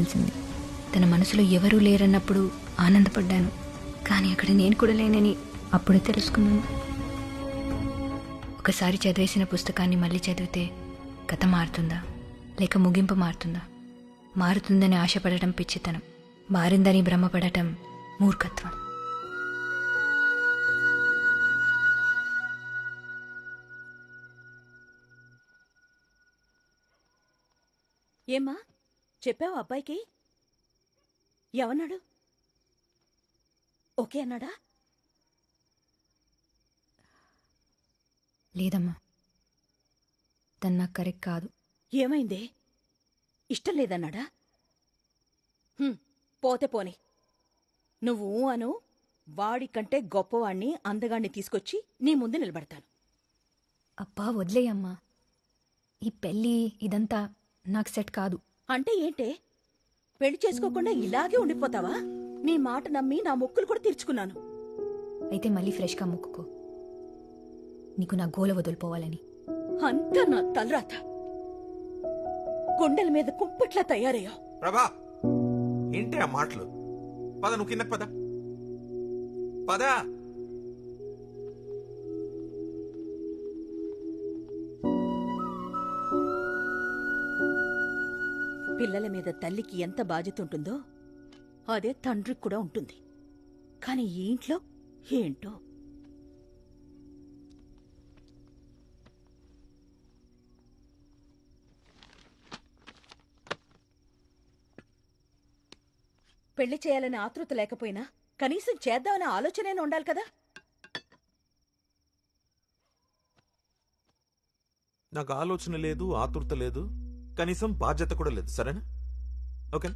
తెలిసింది తన మనసులో ఎవరూ లేరన్నప్పుడు ఆనందపడ్డాను. కానీ అక్కడ నేను కూడా లేనని అప్పుడే తెలుసుకున్నాను. ఒకసారి చదివేసిన పుస్తకాన్ని మళ్ళీ చదివితే కథ మారుతుందా? లేక ముగింపు మారుతుందా? మారుతుందని ఆశపడటం పిచ్చితనం. మారిందని భ్రమపడటం మూర్ఖత్వం. ఏమా చెప్పావు అబ్బాయికి? ఏమన్నాడు? ఓకే అన్నాడా? లేదమ్మా. తను నాకు కరెక్ట్ కాదు. ఏమైందే? ఇష్టం లేదన్నాడా? హ్మ్, పోతే పోని. నువ్వు ఊ అను వాడికంటే గొప్పవాణ్ణి అందగాణ్ణి తీసుకొచ్చి నీ ముందు నిలబడతాను. అబ్బా వదిలేయమ్మా. ఈ పెళ్ళి ఇదంతా నాకు సెట్ కాదు. అంటే ఏంటే? పెళ్ళి చేసుకోకుండా ఇలాగే ఉండిపోతావా? నీ మాట నమ్మి నా మొక్కులు కూడా తీర్చుకున్నాను. అయితే మళ్ళీ ఫ్రెష్గా మొక్కుకో. నీకు నా గోల వదిలిపోవాలని. అంతా నా తలరాత. గుండెల మీద కుంపట్లా తయారయ్యావు. ప్రభా ఏంటి ఆ మాటలు? పద నువ్వు కిందకి పద. పద. పిల్లల మీద తల్లికి ఎంత బాధ్యత ఉంటుందో అదే తండ్రికి కూడా ఉంటుంది. కానీ ఈ ఇంట్లో ఏంటో? పెళ్ళి చేయాలనే ఆతృత లేకపోయినా కనీసం చేద్దామనే ఆలోచనైనా ఉండాలి కదా? నాకు ఆలోచన లేదు ఆతురత లేదు. కనీసం బాధ్యత కూడా లేదు సరేనా? ఓకే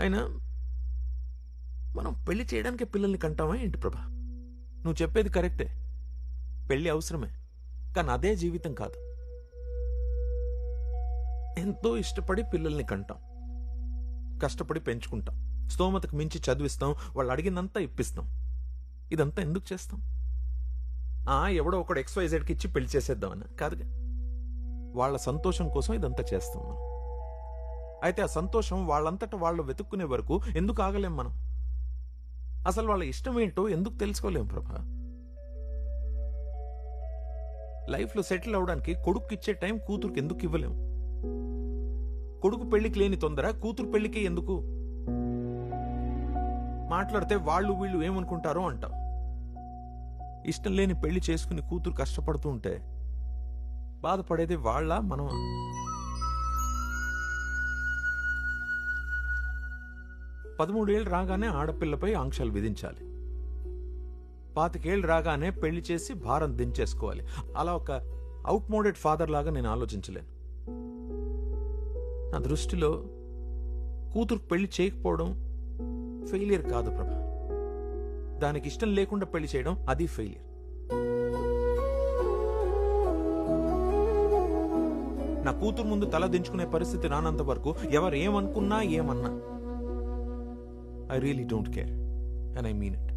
అయినా మనం పెళ్ళి చేయడానికి పిల్లల్ని కంటామా ఏంటి ప్రభా? నువ్వు చెప్పేది కరెక్టే. పెళ్ళి అవసరమే కానీ అదే జీవితం కాదు. ఎంతో ఇష్టపడి పిల్లల్ని కంటాం. కష్టపడి పెంచుకుంటాం. స్తోమతకు మించి చదివిస్తాం వాళ్ళు అడిగిందంతా ఇప్పిస్తాం. ఇదంతా ఎందుకు చేస్తాం? ఆ ఎవడో ఒకడు ఎక్స్వైజెడ్కి ఇచ్చి పెళ్ళి చేసేద్దామని కాదుగా? వాళ్ళ సంతోషం కోసం ఇదంతా చేస్తాం మనం. అయితే ఆ సంతోషం వాళ్ళంతట వాళ్ళు వెతుక్కునే వరకు ఎందుకు ఆగలేం మనం? అసలు వాళ్ళ ఇష్టం ఏంటో ఎందుకు తెలుసుకోలేం ప్రభా? లైఫ్లో సెటిల్ అవడానికి కొడుకు ఇచ్చే టైం కూతురుకి ఎందుకు ఇవ్వలేం? కొడుకు పెళ్ళికి లేని తొందర కూతురు పెళ్ళికే ఎందుకు? మాట్లాడితే వాళ్ళు వీళ్ళు ఏమనుకుంటారో అంటాం. ఇష్టం లేని పెళ్ళి చేసుకుని కూతురు కష్టపడుతూ ఉంటే బాధపడేది వాళ్ళ మనం. పదమూడేళ్ళు రాగానే ఆడపిల్లపై ఆంక్షలు విధించాలి. పాతికేళ్ళు రాగానే పెళ్ళి చేసి భారం దించేసుకోవాలి. అలా ఒక అవుట్ మోడెడ్ ఫాదర్ లాగా నేను ఆలోచించలేను. నా దృష్టిలో కూతురు పెళ్ళి చేయకపోవడం ఫెయిలియర్ కాదు ప్రభా. దానికి ఇష్టం లేకుండా పెళ్ళి చేయడం అది ఫెయిలియర్. నా కూతురు ముందు తల దించుకునే పరిస్థితి రానంత వరకు ఎవరు ఏమనుకున్నా ఏమన్నా. I really don't care and I mean it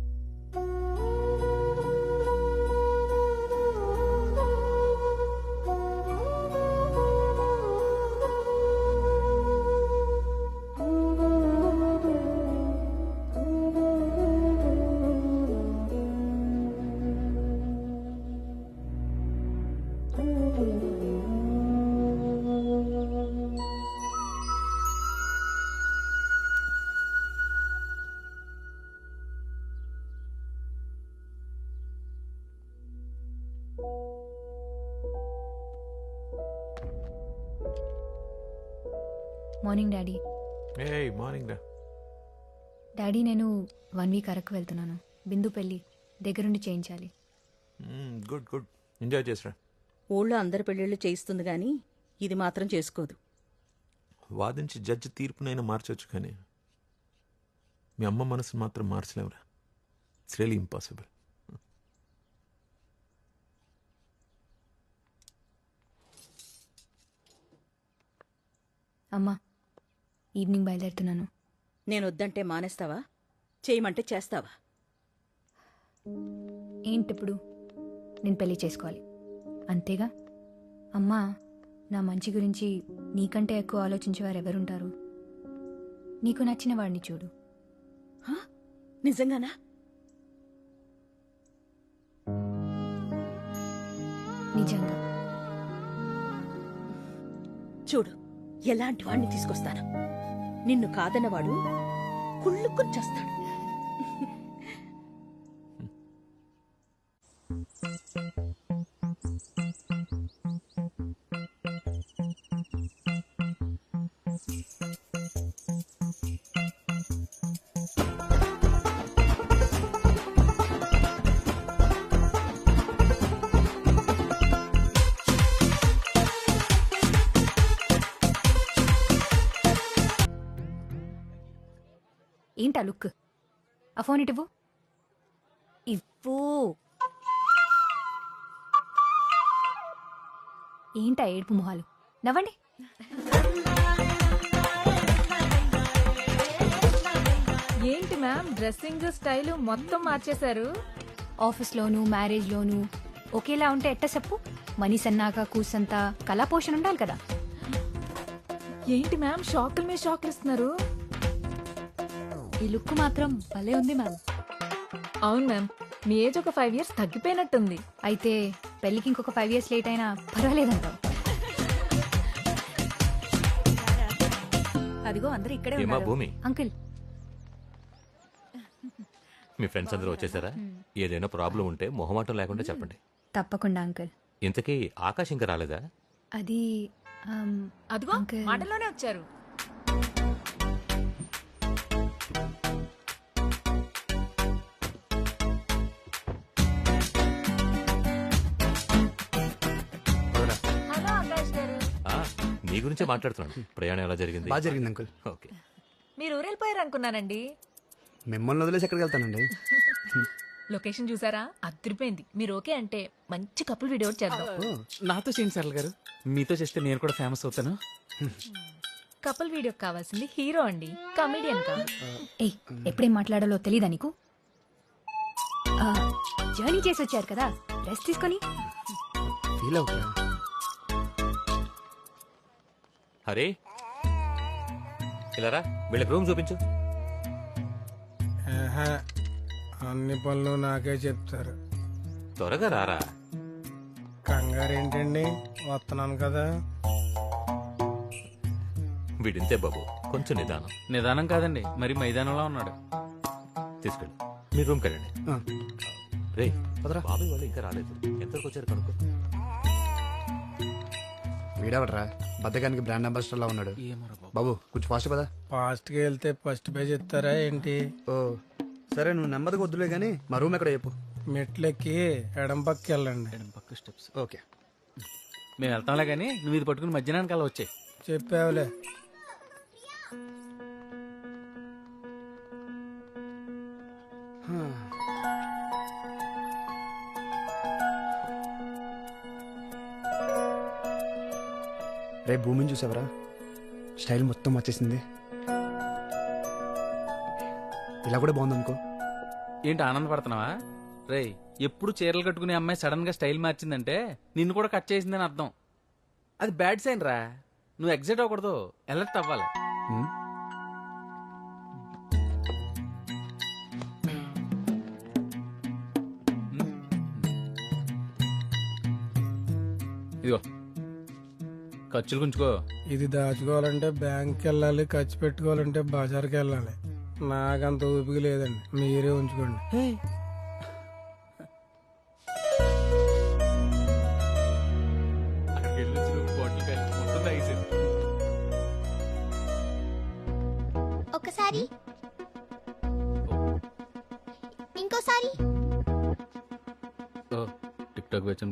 morning daddy A morning రా డాడీ నేను వన్ వీక్ అరకు వెళ్తున్నాను. బిందు పెళ్ళి దగ్గరుండి చేయించాలి. గుడ్ గుడ్ ఎంజాయ్ చేసిరా. ఊళ్ళో అందరి పెళ్ళిళ్ళు చేయిస్తుంది గాని ఇది మాత్రం చేసుకోదు. వాదించి జడ్జి తీర్పునైనా మార్చొచ్చు కానీ మీ అమ్మ మనసును మాత్రం మార్చలేవురా. ఇట్స్ రియలీ ఇంపాసిబుల్ అమ్మా ఈవినింగ్ బయలుదేరుతున్నాను. నేను వద్దంటే మానేస్తావా? చేయమంటే చేస్తావా? ఏంటిప్పుడు? నేను పెళ్ళి చేసుకోవాలి. అంతేగా? అమ్మా నా మంచి గురించి నీకంటే ఎక్కువ ఆలోచించేవారు ఎవరుంటారు? నీకు నచ్చిన వాడిని చూడు. హా? నిజంగానా? నిజంగా. చూడు ఎలాంటి వాడిని తీసుకొస్తాను? నిన్ను కాదనవాడు కుళ్ళుకుని చేస్తాడు. ఏంటా లుక్? ఆ ఫోన్ ఇటువు ఇవ్వు. ఏంటా ఏడుపు మొహాలు? నవ్వండి. ఏంటి మ్యామ్? డ్రెస్సింగ్ స్టైల్ మొత్తం మార్చేశారు. ఆఫీస్లోను మ్యారేజ్లోను ఒకేలా ఉంటే ఎట్ట చెప్పు? మనీ సన్నాక కూసంతా కళా పోషణ ఉండాలి కదా. ఏంటి మ్యామ్? షాకుల మీద షాకులు ఇస్తున్నారు. ఈ లుక్ మాత్రం భలే ఉంది మ్యామ్. అవును మ్యామ్. మీ ఏజ్ ఒక ఫైవ్ ఇయర్స్ తగ్గిపోయినట్టుంది. అయితే పెళ్ళికి ఇంకొక ఫైవ్ ఇయర్స్ లేట్ అయినా పర్వాలేదంటావు అదిగో అందరూ ఇక్కడే ఏమా ఉన్నారు. భూమి? అంకుల్. మీ ఫ్రెండ్స్ అందరూ వచ్చేసారా? ఏదైనా ప్రాబ్లం ఉంటే మొహమాటం లేకుండా చెప్పండి. తప్పకుండా అంకుల్. ఇంతకీ ఆకాశ్ ఇంకా రాలేదా? అది అదిగో Uncle. మాటలోనే వచ్చారు. నీ గురించే మాట్లాడుతున్నాను. ప్రయాణం ఎలా జరిగింది? బాగా జరిగింది అంకుల్. ఓకే. మీరు ఊరెళ్ళిపోయారు అనుకున్నానండి మిమ్మల్ని వదిలేసి ఎక్కడికి వెళ్తానండి? లొకేషన్ చూసారా? అదిరిపోయింది. మీరు ఓకే అంటే మంచి కపుల్ వీడియో చేద్దాం. నాతో చేయండి సరళ గారు. మీతో చేస్తే నేను కూడా ఫేమస్ అవుతాను. కపుల్ వీడియో కావాల్సింది హీరో అండి కమెడియన్ కాదు ఏయ్ ఎప్పుడేం మాట్లాడాలో తెలీదా నీకు? జర్నీ చేసి వచ్చారు కదా. రెస్ట్ తీసుకొని. ఫీల్ అవుతున్నా హరే ఇలా రా వీళ్ళకి రూమ్ చూపించు. ఆహా, అన్ని పనులు నాకే చెప్తారు. త్వరగా రారా. కంగారు ఏంటండి వస్తున్నాను కదా. వీడింతే బాబు కొంచెం నిదానం. నిదానం కాదండి మరి మైదానంలో ఉన్నాడు. తీసుకెళ్ళి. మీ రూమ్కి వెళ్ళండి ఆ, రే పదరా. బాబాయ్ వాళ్ళు ఇంకా రాలేదు. ఎంతవరకు వచ్చారు కనుక్కో. వీడవడరా? బద్దకానికి బ్రాండ్ అంబాసిడర్ లా ఉన్నాడు. బాబు. కొంచెం ఫాస్ట్ కదా ఫాస్ట్కి వెళ్తే ఫస్ట్ పేజ్ ఇస్తారా ఏంటి? ఓ సరే నువ్వు నెమ్మదిగా వద్దులే కానీ మా రూమ్ ఎక్కడ చెప్పు. మెట్లెక్కి ఎడం పక్కకి వెళ్ళండి. ఎడం పక్క స్టెప్స్ ఓకే. మేము వెళ్తాంలే కానీ నువ్వు ఇది పట్టుకుని మధ్యాహ్నానికి అలా వచ్చాయి. చెప్పావులే. రేపు భూమిని చూసావరా? స్టైల్ మొత్తం వచ్చేసింది ఇలా కూడా బాగుంది అనుకో ఏంటి ఆనందపడుతున్నావా? రేయ్ ఎప్పుడు చీరలు కట్టుకునే అమ్మాయి సడన్గా స్టైల్ మార్చిందంటే నిన్ను కూడా కట్ చేసిందని అర్థం. అది బ్యాడ్ సైన్ రా. నువ్వు ఎగ్జైట్ అవ్వకూడదు. అలర్ట్ అవ్వాలి. ఉమ్, ఇదిగో. ఖర్చులు గుంచుకో. ఇది దాచుకోవాలంటే బ్యాంక్కి వెళ్ళాలి ఖర్చు పెట్టుకోవాలంటే బజార్కి వెళ్ళాలి నాకంత ఊపిక లేదండి. మీరే ఉంచుకోండి. ఒకసారి. ఇంకోసారి. టిక్ టాక్ వచ్చి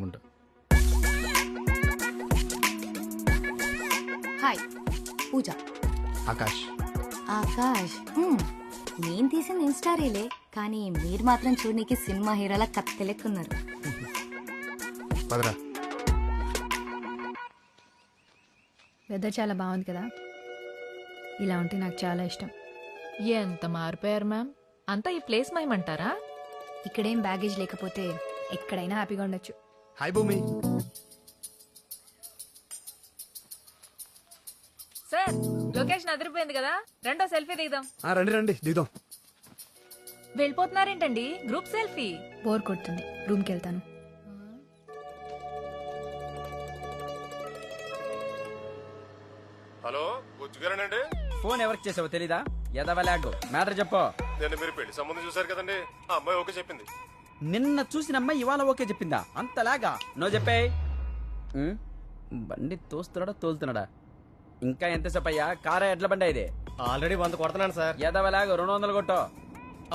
హాయ్. పూజ. ఆకాష్. ఆకాష్ హ్మ్, నేను తీసిన ఇన్స్టా రీలే కానీ మీరు మాత్రం చూడనీకి సినిమా హీరోలా కత్తి లెక్కున్నారు పదరా. వెదర్ చాలా బాగుంది కదా. ఇలా ఉంటే నాకు చాలా ఇష్టం. ఎంత మారిపోయారు మ్యామ్? అంతా ఈ ప్లేస్ మయమంటారా? ఇక్కడేం బ్యాగేజ్ లేకపోతే ఎక్కడైనా హ్యాపీగా ఉండొచ్చు. హాయ్ భూమి. సార్ లొకేషన్ అదిరిపోయింది కదా. రెండో సెల్ఫీ దిగుదాం. ఆ, రండి రండి దిగుదాం. వెళ్ళిపోతున్నారేంటండి? గ్రూప్ సెల్ఫీ బోర్ కొడుతుంది. రూమ్కి వెళ్తాను. హలో బుజ్జుగారేనండి? ఫోన్ ఎవరికి చేసావో తెలీదా? ఎదవలాగు. మ్యాటర్ చెప్పు. నేను మీరు పెళ్ళి సంబంధం చూసారు కదండి. ఆ అమ్మాయి ఓకే చెప్పింది. నిన్న చూసిన అమ్మాయి ఇవాళ ఓకే చెప్పిందా? అంతలాగా. నో చెప్పే బండి తోస్తున్నాడా తోలుతున్నాడా? ఇంకా ఎంతసేపు అయ్యా? కారా ఎడ్ల బండి ఇది. ఆల్రెడీ వంద కొడుతున్నాను సార్. ఎదవలాగు రెండు వందలు కొట్టు.